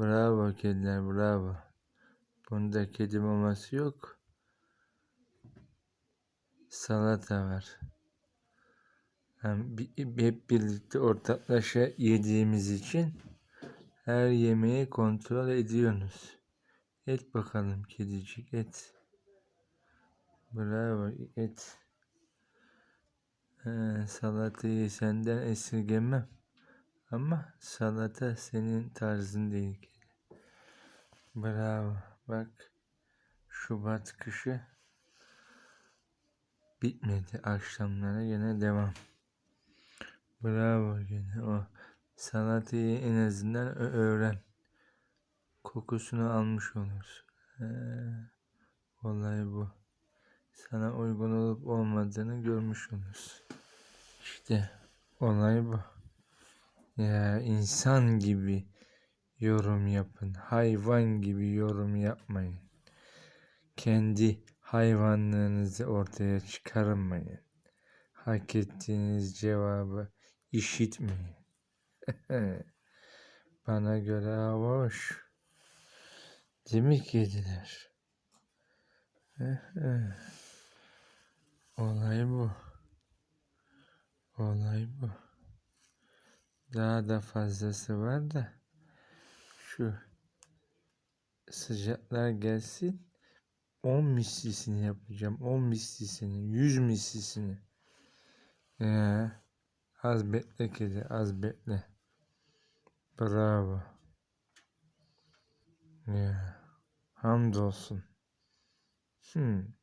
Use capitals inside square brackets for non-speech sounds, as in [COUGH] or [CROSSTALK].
Bravo kediler bravo. Bunda kedi maması yok. Salata var. Bi- hep birlikte ortaklaşa yediğimiz için her yemeği kontrol ediyorsunuz. Et bakalım kedicik et. Bravo et. Ee, salatayı senden esirgemem. Ama salata senin tarzın değil. Bravo. Bak Şubat kışı bitmedi. Akşamlara yine devam. Bravo gene o salatayı en azından öğren. Kokusunu almış olursun. He, olay bu. Sana uygun olup olmadığını görmüş olursun. İşte olay bu. Ya insan gibi yorum yapın. Hayvan gibi yorum yapmayın. Kendi hayvanlığınızı ortaya çıkarmayın. Hak ettiğiniz cevabı işitmeyin. [LAUGHS] Bana göre hava hoş. Değil mi kediler? [LAUGHS] Olay bu. Olay bu. Daha da fazlası var da şu sıcaklar gelsin 10 mislisini yapacağım. 10 mislisini, 100 mislisini. Ya, az bekle kedi, az bekle. Bravo. Ya, hamdolsun. Hmm.